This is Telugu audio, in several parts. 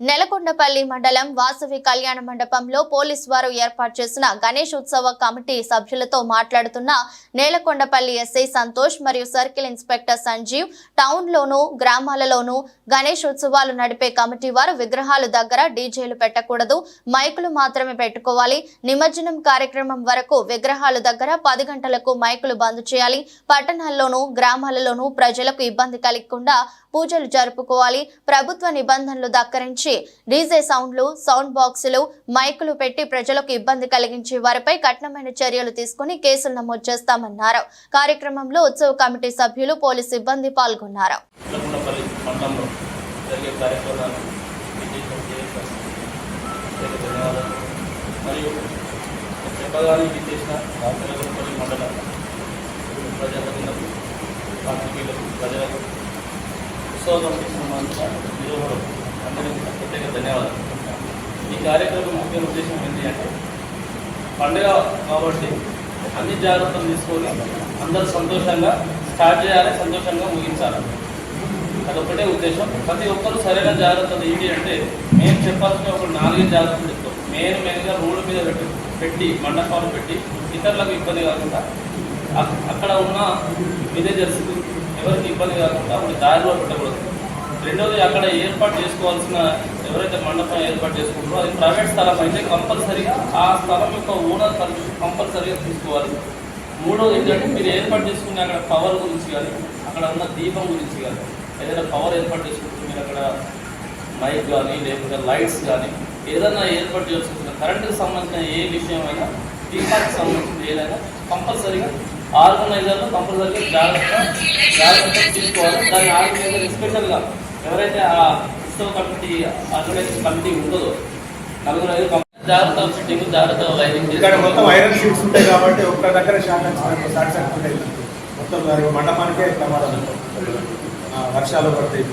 నేలకొండపల్లి మండలం వాసవి కళ్యాణ మండపంలో పోలీస్ వారు ఏర్పాటు చేసిన గణేష్ ఉత్సవ కమిటీ సభ్యులతో మాట్లాడుతున్న నేలకొండపల్లి ఎస్ఐ సంతోష్ మరియు సర్కిల్ ఇన్స్పెక్టర్ సంజీవ్ టౌన్ లోను గ్రామాలలోనూ గణేష్ ఉత్సవాలు నడిపే కమిటీ వారు విగ్రహాలు దగ్గర డీజేలు పెట్టకూడదు మైకులు మాత్రమే పెట్టుకోవాలి. నిమజ్జనం కార్యక్రమం వరకు విగ్రహాలు దగ్గర పది గంటలకు మైకులు బంద్ చేయాలి. పట్టణాల్లోనూ గ్రామాలలోనూ ప్రజలకు ఇబ్బంది కలగకుండా పూజలు జరుపుకోవాలి. ప్రభుత్వ నిబంధనలు దక్కరించి డీజే సౌండ్లు సౌండ్ బాక్సులు మైకులు పెట్టి ప్రజలకు ఇబ్బంది కలిగించే వారిపై కఠినమైన చర్యలు తీసుకుని కేసులు నమోదు చేస్తామన్నారు. కార్యక్రమంలో ఉత్సవ కమిటీ సభ్యులు పోలీసు సిబ్బంది పాల్గొన్నారు. జరిగే కార్యక్రమాలు చేసిన ధన్యవాదాలు. మరియు చేసిన మండల ప్రజలకు పార్టీలకు ప్రజలకు ఉత్సవ కమిటీకి అందరికీ ప్రత్యేక ధన్యవాదాలు. ఈ కార్యక్రమం ముఖ్య ఉద్దేశం ఏంటి అంటే పండుగ కాబట్టి అన్ని జాగ్రత్తలు తీసుకొని అందరూ సంతోషంగా స్టార్ట్ చేయాలి సంతోషంగా ముగించాలి. అదొక్కటే ఉద్దేశం. ప్రతి ఒక్కరూ సరైన జాగ్రత్తలు ఏంటి అంటే మేము చెప్పాల్సిన ఒక నాలుగైదు జాగ్రత్తలు చెప్తాం. మెయిన్ మెయిన్గా రోడ్డు మీద పెట్టి పెట్టి మండపాలు పెట్టి ఇతరులకు ఇబ్బంది కాకుండా అక్కడ ఉన్న విలేజర్స్ ఎవరికి ఇబ్బంది కాకుండా ఒక దారిలో పెట్టకూడదు. రెండోది అక్కడ ఏర్పాటు చేసుకోవాల్సిన ఎవరైతే మండపం ఏర్పాటు చేసుకుంటారో అది ప్రైవేట్ స్థలం అయితే కంపల్సరీగా ఆ స్థలం యొక్క ఓనర్ కంపల్సరీగా తీసుకోవాలి. మూడోది ఏంటంటే మీరు ఏర్పాటు చేసుకునే అక్కడ పవర్ గురించి కానీ అక్కడ ఉన్న దీపం గురించి కానీ ఏదైనా పవర్ ఏర్పాటు చేసుకుంటే మీరు అక్కడ మైక్ కానీ లేకపోతే లైట్స్ కానీ ఏదైనా ఏర్పాటు చేసుకుంటున్న కరెంటుకి సంబంధించిన ఏ విషయమైనా దీపానికి సంబంధించిన ఏదైనా కంపల్సరీగా ఆర్గనైజర్లు కంపల్సరీగా జాగ్రత్త జాగ్రత్త తీసుకోవాలి. దాని ఆర్గనైజర్ ఎస్పెషల్గా ఎవరైతే ఆ ఉత్సవ కమిటీ ఆర్గనైజేషన్ కమిటీ ఉంటుందో నలుగురు ఐదు కమిటీ జాగ్రత్త ఫిట్టింగ్ జాగ్రత్త లైటింగ్ ఇక్కడ మొత్తం ఐరన్ షీట్స్ ఉంటాయి కాబట్టి ఒక్క దగ్గర షాక్ మొత్తం మండపానికే ప్రమాదం. వర్షాలు పడతాయి.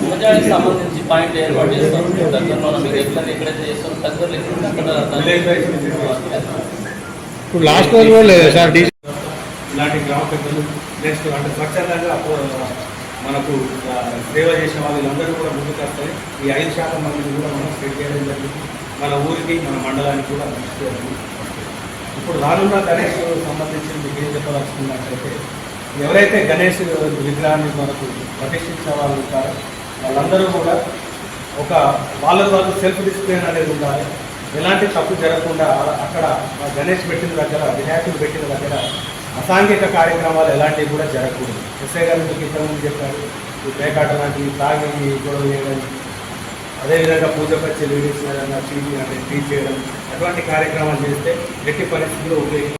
నిమజ్జనానికి సంబంధించి పాయింట్ ఏర్పాటు చేస్తాం. దగ్గరలో మీకు ఎట్లా ఎక్కడైతే చేస్తాం. దగ్గరలో ఎక్కడ అక్కడ విలేజ్ వైజ్ ఇప్పుడు లాస్ట్ రోజు కూడా లేదా సార్? ఇలాంటి గ్రామ పెద్దలు నెక్స్ట్ అంటే స్వచ్ఛందంగా మనకు సేవ చేసిన వాళ్ళందరూ కూడా ముందుకు వస్తారు. ఈ ఐదు శాతం మందిని కూడా మనం సెట్ చేయడం జరిగింది. మన ఊరికి మన మండలానికి కూడా మంచి ఇప్పుడు రానున్న గణేష్ సంబంధించి మీకు ఏం చెప్పదలుచుకున్నట్లయితే ఎవరైతే గణేష్ విగ్రహాన్ని మనకు ప్రతిష్ఠించిన వాళ్ళు ఉంటారో వాళ్ళందరూ కూడా ఒక వాళ్ళ వాళ్ళు సెల్ఫ్ డిసిప్లిన్ అనేది ఉండాలి. ఎలాంటి తప్పు జరగకుండా అక్కడ గణేష్ పెట్టిన దగ్గర వినాయకుడు పెట్టిన దగ్గర అసాంఘిక కార్యక్రమాలు ఎలాంటివి కూడా జరగకూడదు. ఎస్ఐ గారు మీకు ఇంతకుముందు చెప్పారు ఈ పేకాట లాంటివి తాగి గొడవ చేయడం అదేవిధంగా పూజ వచ్చే లేడీస్ ఏదైనా టీవీ అంటే టీ చేయడం అటువంటి కార్యక్రమాలు చేస్తే ఎట్టి పరిస్థితుల్లో ఉపయోగించి